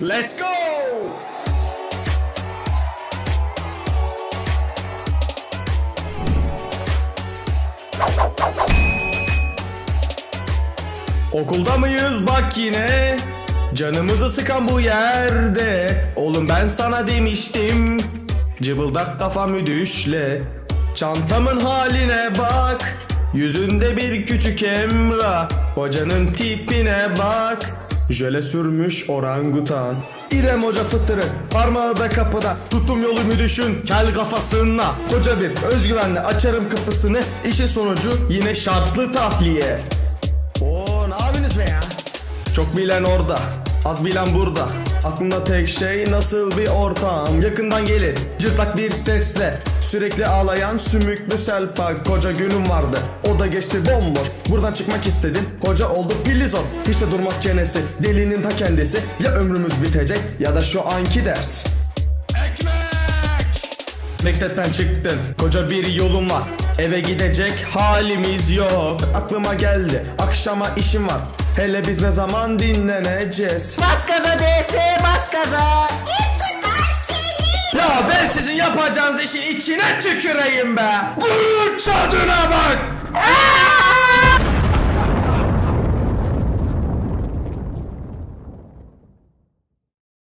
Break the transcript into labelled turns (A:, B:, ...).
A: Let's go! Okulda mıyız? Bak yine. Canımızı sıkan bu yerde. Oğlum ben sana demiştim. Cıbıldak kafamı düşle Çantamın haline bak. Yüzünde bir küçük emra Hocanın tipine bak Jöle sürmüş orangutan. İrem hoca fıttırı Parmağı da kapıda. Tuttum yolumu düşün Kel kafasına. Koca bir özgüvenle açarım kapısını. İşin sonucu yine şartlı tahliye. Oo ne yapıyorsunuz be ya? Çok bilen orada, az bilen burada. Aklımda tek şey nasıl bir ortam? Yakından gelir cırtlak bir sesle. Sürekli ağlayan sümüklü selpak Koca günüm vardı o da geçti bomboş. Buradan çıkmak istedim. Koca oldu pillizon Hiç de durmaz çenesi. Delinin ta kendisi. Ya ömrümüz bitecek ya da şu anki ders. Mektepten çıktın koca bir yolun var. Eve gidecek halimiz yok. Aklıma geldi. Akşama işim var. Hele biz ne zaman dinleneceğiz?
B: Bas gaza DS bas gaza.
A: Ya ben sizin yapacağınız işin içine tüküreyim be. Burçadı